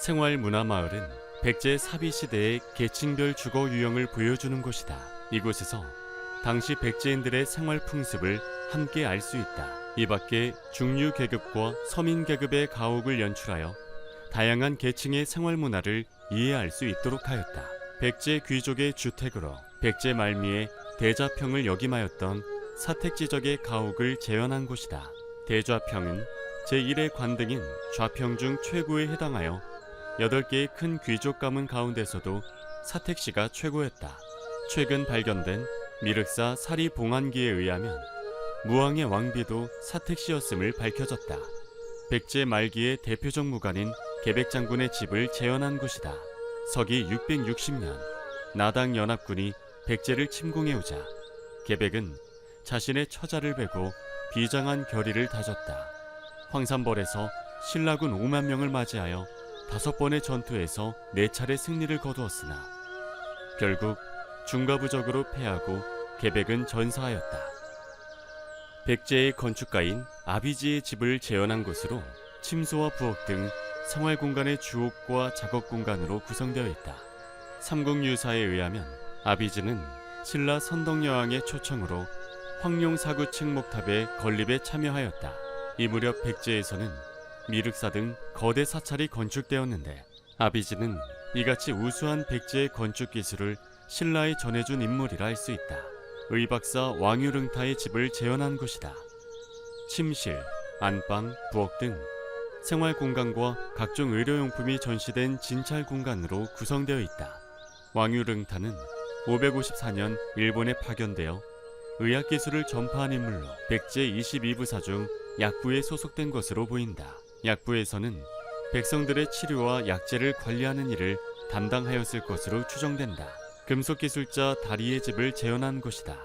생활문화마을은 백제 사비 시대의 계층별 주거 유형을 보여주는 곳이다. 이곳에서 당시 백제인들의 생활 풍습을 함께 알 수 있다. 이 밖에 중류 계급과 서민 계급의 가옥을 연출하여 다양한 계층의 생활 문화를 이해할 수 있도록 하였다. 백제 귀족의 주택으로 백제 말미에 대좌평을 역임하였던 사택 지적의 가옥을 재현한 곳이다. 대좌평은 제1의 관등인 좌평 중 최고에 해당하여 8개의 큰 귀족 가문 가운데서도 사택시가 최고였다. 최근 발견된 미륵사 사리 봉안기에 의하면 무왕의 왕비도 사택시였음을 밝혀졌다. 백제 말기의 대표적 무관인 계백장군의 집을 재현한 곳이다. 서기 660년 나당 연합군이 백제를 침공해오자 계백은 자신의 처자를 베고 비장한 결의를 다졌다. 황산벌에서 신라군 5만 명을 맞이하여 다섯 번의 전투에서 네 차례 승리를 거두었으나 결국 중과부적으로 패하고 계백은 전사하였다. 백제의 건축가인 아비지의 집을 재현한 곳으로 침소와 부엌 등 생활 공간의 주옥과 작업 공간으로 구성되어 있다. 삼국유사에 의하면 아비지는 신라 선덕여왕의 초청으로 황룡 사구층 목탑의 건립에 참여하였다. 이 무렵 백제에서는 미륵사 등 거대 사찰이 건축되었는데 아비지는 이같이 우수한 백제의 건축 기술을 신라에 전해준 인물이라 할 수 있다. 의박사 왕유릉타의 집을 재현한 곳이다. 침실, 안방, 부엌 등 생활 공간과 각종 의료용품이 전시된 진찰 공간으로 구성되어 있다. 왕유릉타는 554년 일본에 파견되어 의학 기술을 전파한 인물로 백제 22부사 중 약부에 소속된 것으로 보인다. 약부에서는 백성들의 치료와 약재를 관리하는 일을 담당하였을 것으로 추정된다. 금속기술자 다리의 집을 재현한 곳이다.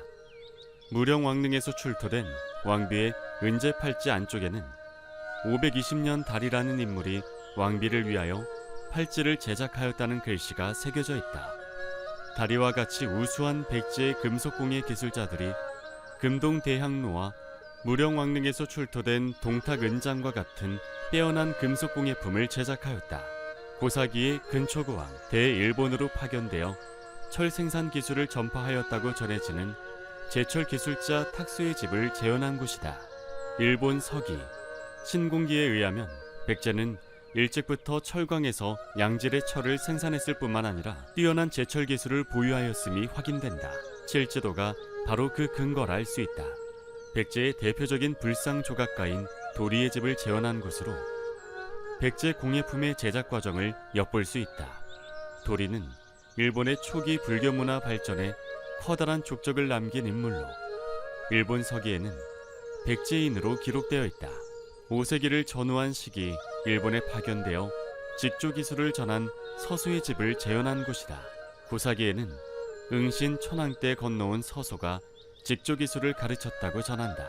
무령왕릉에서 출토된 왕비의 은제 팔찌 안쪽에는 520년 달이라는 인물이 왕비를 위하여 팔찌를 제작하였다는 글씨가 새겨져 있다. 다리와 같이 우수한 백제의 금속공예 기술자들이 금동 대향로와 무령왕릉에서 출토된 동탁 은장과 같은 빼어난 금속 공예품을 제작하였다. 고사기의 근초고왕 대일본으로 파견되어 철 생산 기술을 전파하였다고 전해지는 제철 기술자 탁수의 집을 재현한 곳이다. 일본 서기 신공기에 의하면 백제는 일찍부터 철광에서 양질의 철을 생산했을 뿐만 아니라 뛰어난 제철 기술을 보유하였음이 확인된다. 칠지도가 바로 그 근거라 할 수 있다. 백제의 대표적인 불상 조각가인 도리의 집을 재현한 곳으로 백제 공예품의 제작 과정을 엿볼 수 있다. 도리는 일본의 초기 불교 문화 발전에 커다란 족적을 남긴 인물로 일본 서기에는 백제인으로 기록되어 있다. 5세기를 전후한 시기 일본에 파견되어 직조 기술을 전한 서수의 집을 재현한 곳이다. 고사기에는 응신 천황 때 건너온 서소가 직조 기술을 가르쳤다고 전한다.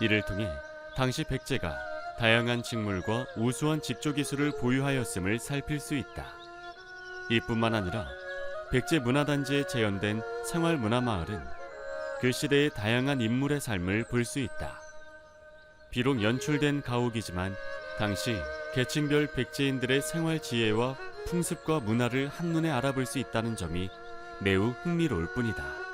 이를 통해 당시 백제가 다양한 직물과 우수한 직조 기술을 보유하였음을 살필 수 있다. 이뿐만 아니라 백제 문화단지에 재현된 생활문화마을은 그 시대의 다양한 인물의 삶을 볼 수 있다. 비록 연출된 가옥이지만 당시 계층별 백제인들의 생활 지혜와 풍습과 문화를 한눈에 알아볼 수 있다는 점이 매우 흥미로울 뿐이다.